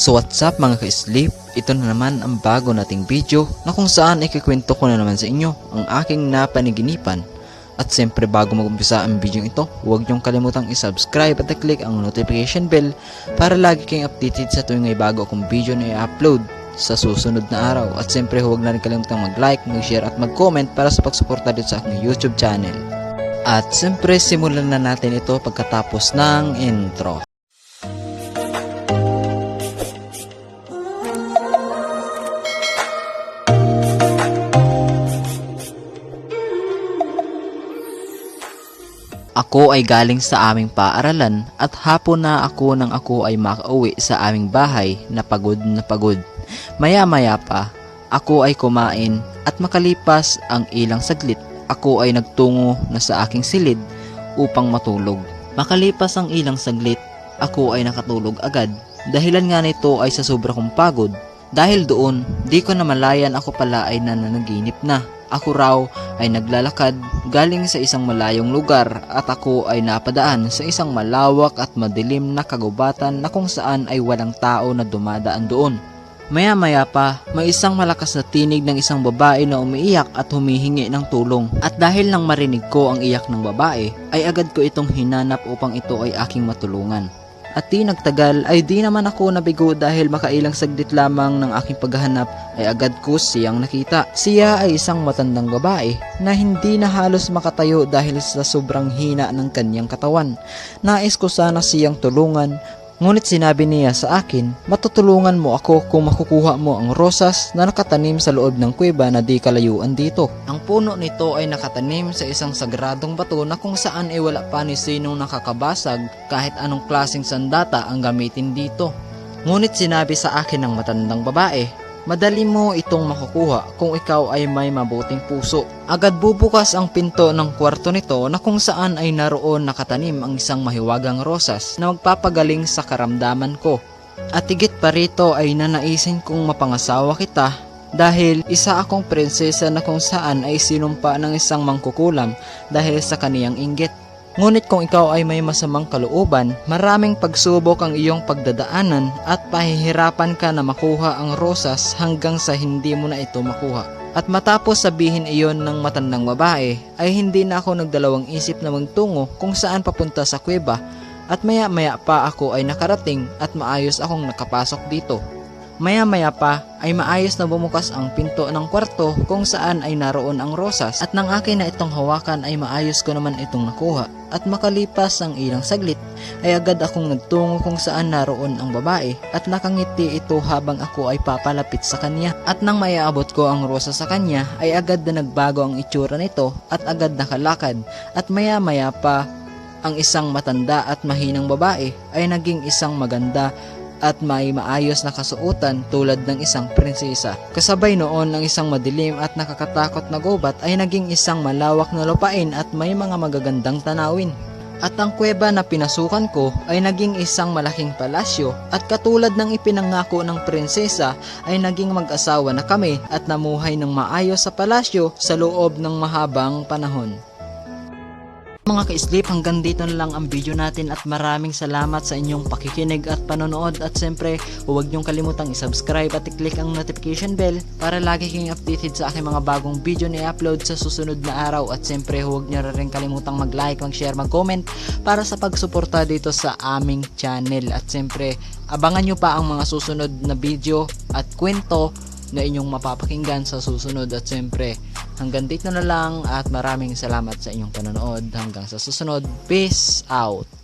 So what's up mga ka-sleep? Ito na naman ang bago nating video na kung saan ikikwento ko na naman sa inyo ang aking napaniginipan. At siyempre bago mag-umpisa ang video ito, huwag niyong kalimutang i-subscribe at i-click ang notification bell para lagi kayong updated sa tuwing may bago akong video na i-upload sa susunod na araw. At siyempre huwag na rin kalimutang mag-like, mag-share at mag-comment para sa pagsuporta dito sa aking YouTube channel. At siyempre simulan na natin ito pagkatapos ng intro. Ako ay galing sa aming paaralan at hapon na ako nang ako ay makauwi sa aming bahay na pagod na pagod. Maya-maya pa, ako ay kumain at makalipas ang ilang saglit, ako ay nagtungo na sa aking silid upang matulog. Makalipas ang ilang saglit, ako ay nakatulog agad. Dahilan nga nito ay sa sobra kong pagod. Dahil doon, di ko na malayan ako pala ay nananaginip na. Ako raw ay naglalakad galing sa isang malayong lugar at ako ay napadaan sa isang malawak at madilim na kagubatan na kung saan ay walang tao na dumadaan doon. Maya-maya pa, may isang malakas na tinig ng isang babae na umiiyak at humihingi ng tulong. At dahil nang marinig ko ang iyak ng babae, ay agad ko itong hinanap upang ito ay aking matulungan. At di nagtagal ay di naman ako nabigo dahil makailang saglit lamang ng aking paghahanap ay agad ko siyang nakita. Siya ay isang matandang babae na hindi na halos makatayo dahil sa sobrang hina ng kanyang katawan. Nais ko sana siyang tulungan Ngunit sinabi niya sa akin, matutulungan mo ako kung makukuha mo ang rosas na nakatanim sa loob ng kuweba na di kalayuan dito. Ang puno nito ay nakatanim sa isang sagradong bato na kung saan ay wala pa ni sinong nakakabasag kahit anong klaseng sandata ang gamitin dito. Ngunit sinabi sa akin ng matandang babae, madali mo itong makukuha kung ikaw ay may mabuting puso. Agad bubukas ang pinto ng kwarto nito na kung saan ay naroon nakatanim ang isang mahiwagang rosas na magpapagaling sa karamdaman ko. At higit pa rito ay nanaisin kong mapangasawa kita dahil isa akong prinsesa na kung saan ay sinumpa ng isang mangkukulam dahil sa kaniyang inggit. Ngunit kung ikaw ay may masamang kalooban, maraming pagsubok ang iyong pagdadaanan at pahihirapan ka na makuha ang rosas hanggang sa hindi mo na ito makuha. At matapos sabihin iyon ng matandang babae, ay hindi na ako nagdalawang isip na magtungo kung saan papunta sa kuweba at maya maya pa ako ay nakarating at maayos akong nakapasok dito. Maya maya pa ay maayos na bumukas ang pinto ng kwarto kung saan ay naroon ang rosas. At nang akin na itong hawakan ay maayos ko naman itong nakuha. At makalipas ang ilang saglit ay agad akong nagtungo kung saan naroon ang babae. At nakangiti ito habang ako ay papalapit sa kanya. At nang maiabot ko ang rosas sa kanya ay agad na nagbago ang itsura nito at agad nakalakad. At maya maya pa ang isang matanda at mahinang babae ay naging isang maganda at may maayos na kasuotan tulad ng isang prinsesa. Kasabay noon ng isang madilim at nakakatakot na gubat ay naging isang malawak na lupain at may mga magagandang tanawin. At ang kuweba na pinasukan ko ay naging isang malaking palasyo at katulad ng ipinangako ng prinsesa ay naging mag-asawa na kami at namuhay ng maayos sa palasyo sa loob ng mahabang panahon. Mga ka-sleep, hanggang dito na lang ang video natin at maraming salamat sa inyong pakikinig at panonood. At siyempre huwag niyong kalimutang isubscribe at i-click ang notification bell para lagi kayong updated sa aking mga bagong video na i-upload sa susunod na araw. At siyempre huwag niyo rin kalimutang mag-like, mag-share, mag-comment para sa pagsuporta dito sa aming channel. At siyempre abangan nyo pa ang mga susunod na video at kwento na inyong mapapakinggan sa susunod. At siyempre hanggang dito na lang at maraming salamat sa inyong panonood. Hanggang sa susunod. Peace out